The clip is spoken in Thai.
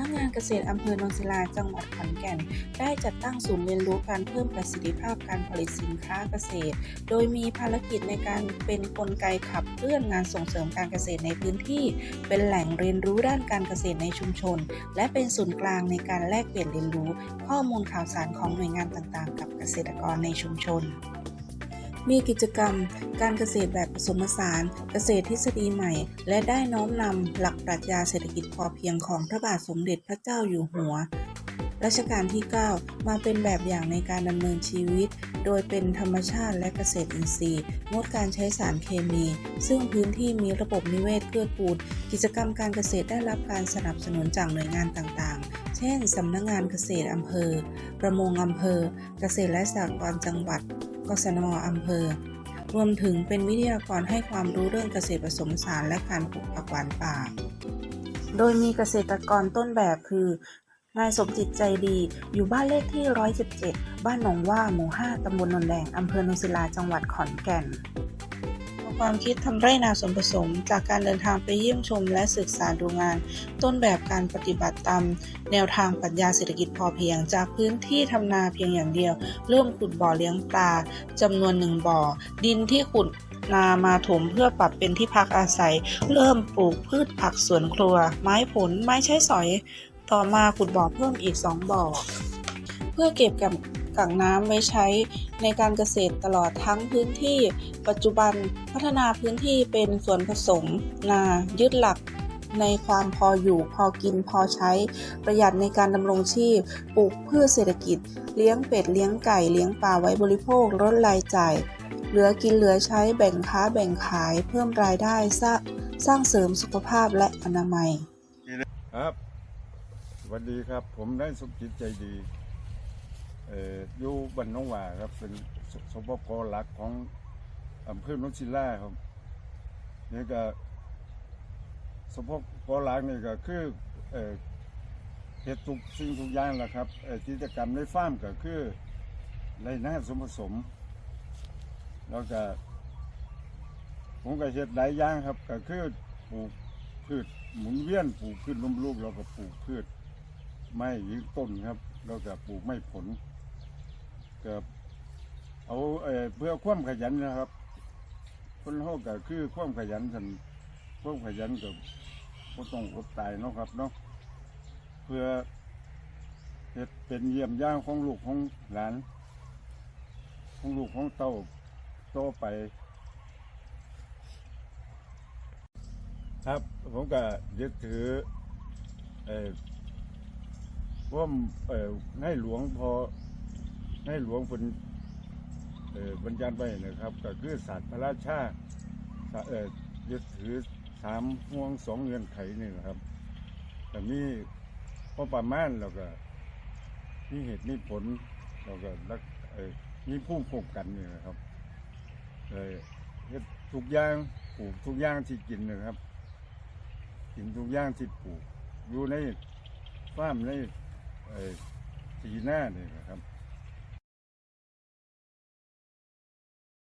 นักงานเกษตรอำเภอโนนศิลาจังหวัดขอนแก่น ได้จัดตั้งศูนย์เรียนรู้การเพิ่มประสิทธิภาพการผลิตสินค้าเกษตร โดยมีภารกิจในการเป็นกลไกขับเคลื่อนงานส่งเสริมการเกษตรในพื้นที่ เป็นแหล่งเรียนรู้ด้านการเกษตรในชุมชน และเป็นศูนย์กลางในการแลกเปลี่ยนเรียนรู้ ข้อมูลข่าวสารของหน่วยงานต่างๆ กับเกษตรกรในชุมชน มีกิจกรรม การเกษตรแบบผสมผสาน เกษตรทฤษฎีใหม่ และได้น้อมนำหลักปรัชญาเศรษฐกิจพอเพียงของพระบาทสมเด็จพระเจ้าอยู่หัวรัชกาลที่ 9 มาเป็นแบบอย่างในการดำเนินชีวิต โดยเป็นธรรมชาติและเกษตรอินทรีย์ งดการใช้สารเคมี ซึ่งพื้นที่มีระบบนิเวศเกื้อกูล กิจกรรมการเกษตรได้รับการสนับสนุนจากหน่วยงานต่างๆ เช่น สำนักงานเกษตรอำเภอ ประมงอำเภอ เกษตรและสหกรณ์จังหวัด กศนอำเภอ รวมถึงเป็นวิทยากรให้ความรู้เรื่องเกษตรผสมสารและการปลูกผักหวานป่า โดยมีเกษตรกรต้นแบบคือนายสมจิตใจดีอยู่บ้านเลขที่ 117 บ้านหนองว่าหมู่ 5 ตำบลนนแดง อำเภอโนนศิลา จังหวัดขอนแก่น ความคิดทำไร่นาสวนผสม จากการเดินทางไปเยี่ยมชมและศึกษาดูงาน ต้นแบบการปฏิบัติตามแนวทางปรัชญาเศรษฐกิจพอเพียง จากพื้นที่ทำนาเพียงอย่างเดียว เริ่มขุดบ่อเลี้ยงปลาจำนวนหนึ่งบ่อ ดินที่ขุดนามาถมเพื่อปรับเป็นที่พักอาศัย เริ่มปลูกพืชผักสวนครัว ไม้ผลไม้ใช้สอย ต่อมาขุดบ่อเพิ่มอีก 2 บ่อ เพื่อเก็บกับ กักน้ำไว้ใช้ในการเกษตรตลอดทั้งพื้นที่ ปัจจุบันพัฒนาพื้นที่เป็นสวนผสม นายึดหลักในความพออยู่พอกินพอใช้ ประหยัดในการดำรงชีพ ปลูกพืชเศรษฐกิจ เลี้ยงเป็ดเลี้ยงไก่เลี้ยงปลาไว้บริโภคลดรายจ่าย เหลือกินเหลือใช้แบ่งค้าแบ่งขาย เพิ่มรายได้สร้างสร้างเสริมสุขภาพและอนามัย ครับสวัสดีครับ ผมได้สมจิตใจดี เอ่ออยู่บ้านน้องหว่าครับเป็นสสปกหลักของอำเภอโนนศิลาครับนี่ก็สปกหลักนี่ก็คือเอ่อเฮ็ดทุกสิ่งทุกอย่างแหละครับเอ่อกิจกรรมในฟาร์มก็คือไรหน้าสมผสม แล้วก็ผมก็เฮ็ดหลายอย่างครับก็คือปลูกพืชหมุนเวียนปลูกพืชล้มลูกเราก็ปลูกพืช ไม้ยืนต้นครับเราก็ปลูกไม้ผล ก็เอาเอ่อเพื่อความขยันนะครับ คนเฮาก็คือความขยันสันความขยันก็บ่ต้องอดตายเนาะครับเนาะเพื่อเฮ็ดเป็นเยี่ยมย่างของลูกของหลาน ของลูกของเต้าโตไป ครับผมก็ยึดถือเอ่อว่าเอ่อให้หลวงพอ ให้หลวงเป็นเอ่อบรรยายไว้นะครับ ก็คือศาสตร์พระราชาศาเอ่อยึดถือสามห่วงสองเงื่อนไขนี่นะครับแต่มีพอประมาณแล้วก็มีเหตุมีผลเราก็รักเอ่อมีผู้ควบกันนี่นะครับเอ่อเฮ็ดทุกอย่างปลูกทุกอย่างที่กินนะครับ กินทุกอย่างที่ปลูกอยู่ในฟาร์มในเอ่อสีหน้าเนี่ยนะครับ